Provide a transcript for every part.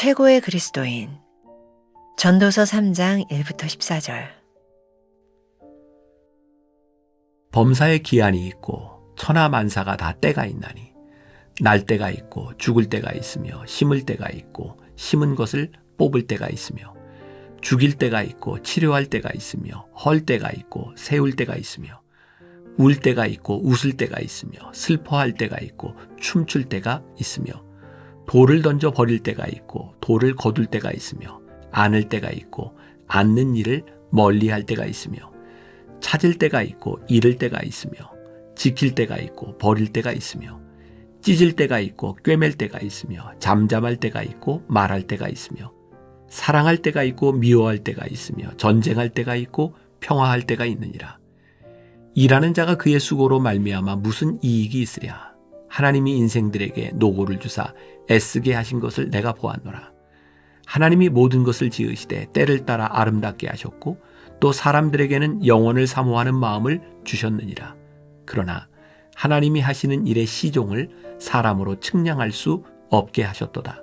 최고의 그리스도인. 전도서 3장 1부터 14절. 범사의 기한이 있고 천하 만사가 다 때가 있나니 날 때가 있고 죽을 때가 있으며 심을 때가 있고 심은 것을 뽑을 때가 있으며 죽일 때가 있고 치료할 때가 있으며 헐 때가 있고 세울 때가 있으며 울 때가 있고 웃을 때가 있으며 슬퍼할 때가 있고 춤출 때가 있으며 돌을 던져 버릴 때가 있고 돌을 거둘 때가 있으며 안을 때가 있고 앉는 일을 멀리 할 때가 있으며 찾을 때가 있고 잃을 때가 있으며 지킬 때가 있고 버릴 때가 있으며 찢을 때가 있고 꿰맬 때가 있으며 잠잠할 때가 있고 말할 때가 있으며 사랑할 때가 있고 미워할 때가 있으며 전쟁할 때가 있고 평화할 때가 있느니라 일하는 자가 그의 수고로 말미암아 무슨 이익이 있으랴 하나님이 인생들에게 노고를 주사 애쓰게 하신 것을 내가 보았노라 하나님이 모든 것을 지으시되 때를 따라 아름답게 하셨고 또 사람들에게는 영혼을 사모하는 마음을 주셨느니라. 그러나 하나님이 하시는 일의 시종을 사람으로 측량할 수 없게 하셨도다.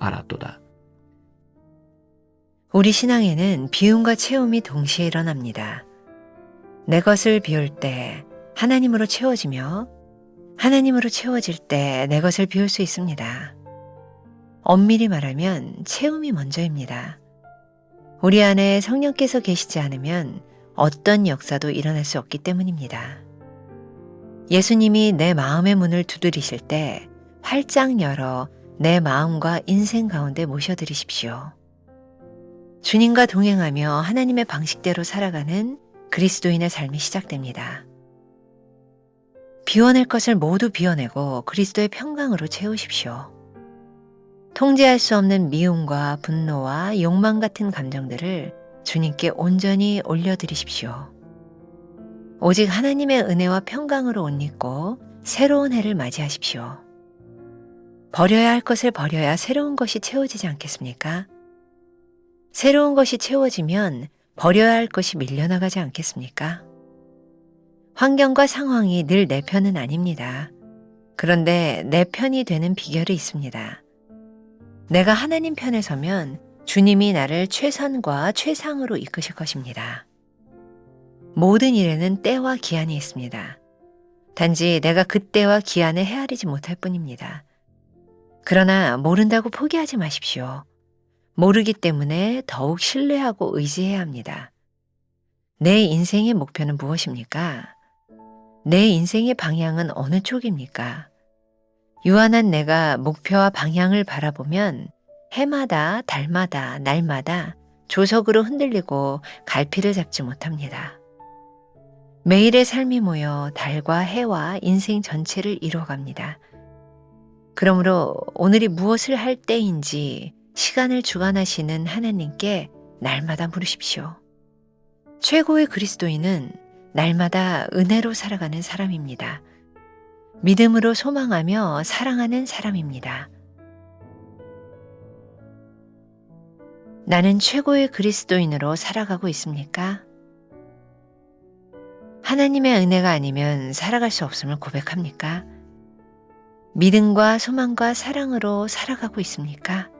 알았도다. 우리 신앙에는 비움과 채움이 동시에 일어납니다. 내 것을 비울 때 하나님으로 채워지며 하나님으로 채워질 때 내 것을 비울 수 있습니다. 엄밀히 말하면 채움이 먼저입니다. 우리 안에 성령께서 계시지 않으면 어떤 역사도 일어날 수 없기 때문입니다. 예수님이 내 마음의 문을 두드리실 때 활짝 열어 내 마음과 인생 가운데 모셔드리십시오. 주님과 동행하며 하나님의 방식대로 살아가는 그리스도인의 삶이 시작됩니다. 비워낼 것을 모두 비워내고 그리스도의 평강으로 채우십시오. 통제할 수 없는 미움과 분노와 욕망 같은 감정들을 주님께 온전히 올려드리십시오. 오직 하나님의 은혜와 평강으로 옷 입고 새로운 해를 맞이하십시오. 버려야 할 것을 버려야 새로운 것이 채워지지 않겠습니까? 새로운 것이 채워지면 버려야 할 것이 밀려나가지 않겠습니까? 환경과 상황이 늘 내 편은 아닙니다. 그런데 내 편이 되는 비결이 있습니다. 내가 하나님 편에 서면 주님이 나를 최선과 최상으로 이끄실 것입니다. 모든 일에는 때와 기한이 있습니다. 단지 내가 그 때와 기한을 헤아리지 못할 뿐입니다. 그러나 모른다고 포기하지 마십시오. 모르기 때문에 더욱 신뢰하고 의지해야 합니다. 내 인생의 목표는 무엇입니까? 내 인생의 방향은 어느 쪽입니까? 유한한 내가 목표와 방향을 바라보면 해마다, 달마다, 날마다 조석으로 흔들리고 갈피를 잡지 못합니다. 매일의 삶이 모여 달과 해와 인생 전체를 이루어갑니다. 그러므로 오늘이 무엇을 할 때인지 시간을 주관하시는 하나님께 날마다 물으십시오. 최고의 그리스도인은 날마다 은혜로 살아가는 사람입니다. 믿음으로 소망하며 사랑하는 사람입니다. 나는 최고의 그리스도인으로 살아가고 있습니까? 하나님의 은혜가 아니면 살아갈 수 없음을 고백합니까? 믿음과 소망과 사랑으로 살아가고 있습니까?